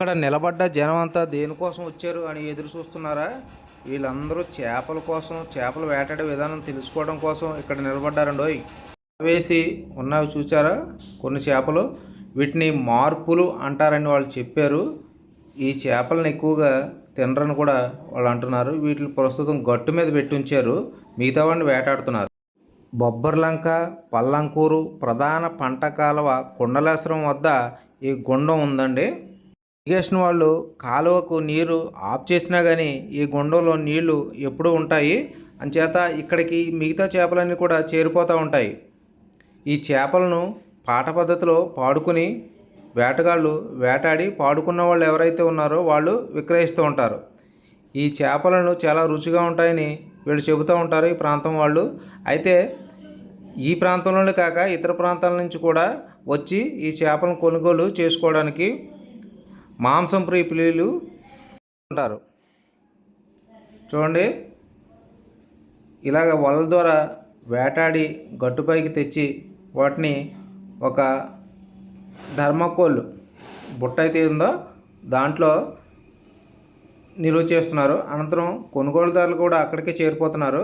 ఇక్కడ నిలబడ్డ జనం అంతా దేనికోసం వచ్చారు అని ఎదురు చూస్తున్నారా? వీళ్ళందరూ చేపల కోసం చేపలు వేటాడే విధానం తెలుసుకోవడం కోసం ఇక్కడ నిలబడ్డారండోయ్ వేసి ఉన్నవి చూచారా కొన్ని చేపలు. వీటిని మార్పులు అంటారని వాళ్ళు చెప్పారు. ఈ చేపలను ఎక్కువగా తినరని కూడా వాళ్ళు అంటున్నారు. వీటిని ప్రస్తుతం గట్టు మీద పెట్టి ఉంచారు. మిగతా వాడిని వేటాడుతున్నారు. బొబ్బర్లంక పల్లంకూరు ప్రధాన పంట కాలువ కుండలేశ్వరం వద్ద ఈ గుండం ఉందండి. ఇరిగేషన్ వాళ్ళు కాలువకు నీరు ఆఫ్ చేసినా కానీ ఈ గుండంలో నీళ్ళు ఎప్పుడూ ఉంటాయి. అంచేత ఇక్కడికి మిగతా చేపలన్నీ కూడా చేరిపోతూ ఉంటాయి. ఈ చేపలను పాట పద్ధతిలో పాడుకుని వేటగాళ్ళు వేటాడి పాడుకున్న వాళ్ళు ఎవరైతే ఉన్నారో వాళ్ళు విక్రయిస్తూ ఉంటారు. ఈ చేపలను చాలా రుచిగా ఉంటాయని వీళ్ళు చెబుతూ ఉంటారు ఈ ప్రాంతం వాళ్ళు. అయితే ఈ ప్రాంతంలోనే కాక ఇతర ప్రాంతాల నుంచి కూడా వచ్చి ఈ చేపలను కొనుగోలు చేసుకోవడానికి మాంసం ప్రియ పిల్లలు ఉంటారు. చూడండి. ఇలాగ వలల ద్వారా వేటాడి గట్టుపైకి తెచ్చి వాటిని ఒక ధర్మకోల్ బుట్ట అయితే ఉందో దాంట్లో నిల్వ చేస్తున్నారు. అనంతరం కొనుగోలుదారులు కూడా అక్కడికే చేరిపోతున్నారు.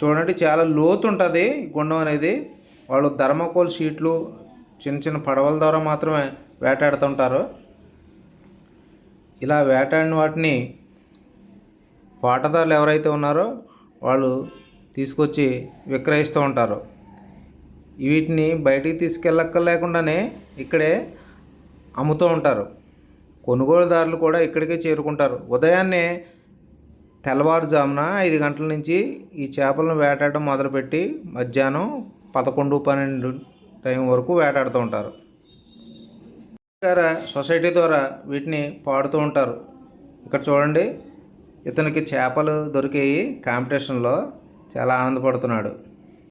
చూడండి చాలా లోతు ఉంటుంది గుండం అనేది. వాళ్ళు ధర్మకోల్ షీట్లు చిన్న చిన్న పడవల ద్వారా మాత్రమే వేటాడుతుంటారు. ఇలా వేటాడిన వాటిని పాటదారులు ఎవరైతే ఉన్నారో వాళ్ళు తీసుకొచ్చి విక్రయిస్తూ ఉంటారు. వీటిని బయటికి తీసుకెళ్ళక్క లేకుండానే ఇక్కడే అమ్ముతూ ఉంటారు. కొనుగోలుదారులు కూడా ఇక్కడికే చేరుకుంటారు. ఉదయాన్నే తెల్లవారుజామున ఐదు గంటల నుంచి ఈ చేపలను వేటాడడం మొదలుపెట్టి మధ్యాహ్నం పదకొండు పన్నెండు టైం వరకు వేటాడుతూ ఉంటారు. గార సొసైటీ ద్వారా వీటిని పాడుతూ ఉంటారు. ఇక్కడ చూడండి. ఇతనికి చేపలు దొరికాయి కాంపిటీషన్లో చాలా ఆనందపడుతున్నాడు.